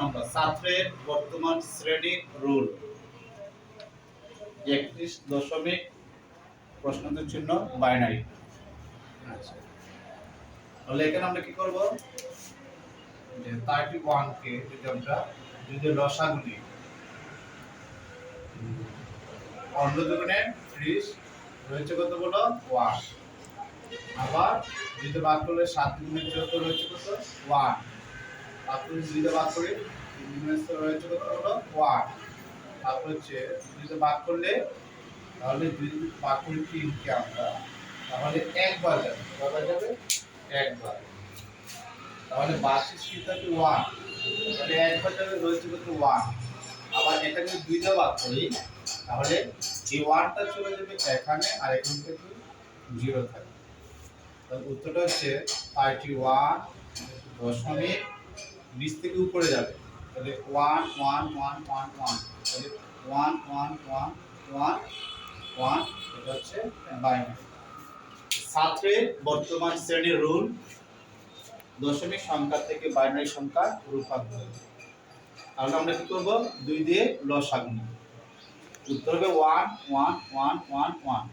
নম্বর ছাত্রের বর্তমান শ্রেণির রুল। একত্রিশ দশমিক প্রশ্নোত্তর চিহ্ন বাইনারি আচ্ছা। তাহলে এখানে আমরা কি করব? যে থার্টি ওয়ানকে যদি আমরা যদি লসাগু নিই অন্য দুগুণে ত্রিশ রয়েছে কত বলো ওয়ান আবার যদি ভাগ করলে সাত গুণের চোদ্দ রয়েছে কত? ওয়ান তারপরে দুইটা ভাগ করি তিন গুণের কত হলো ওয়ান তারপর হচ্ছে দুইটা ভাগ করলে, তাহলে দুই ভাগ করি তিনকে আমরা? তাহলে একবার যাবে। কবার যাবে? একবার। তাহলে বার্ষিক কি থাকে ওয়ান। তাহলে একবার যাবে, রয়েছে কত ওয়ান। আবার এটাকে দুইটা ভাগ করি, তাহলে এই ওয়ানটা চলে যাবে এখানে আর এখান থেকে জিরো থাকবে তাহলে উত্তরটা হচ্ছে থার্টি ওয়ান দশমিক বিশ থেকে উপরে যাবে তাহলে one one one one one তাহলে one one one one one এটা হচ্ছে বাইনারি ছাত্রের বর্তমান শ্রেণির রুল দশমিক সংখ্যা থেকে বাইনারি সংখ্যা রূপান্তর তাহলে আমরা কি করব দুই দিয়ে লসাগু উত্তর হবে one one one one one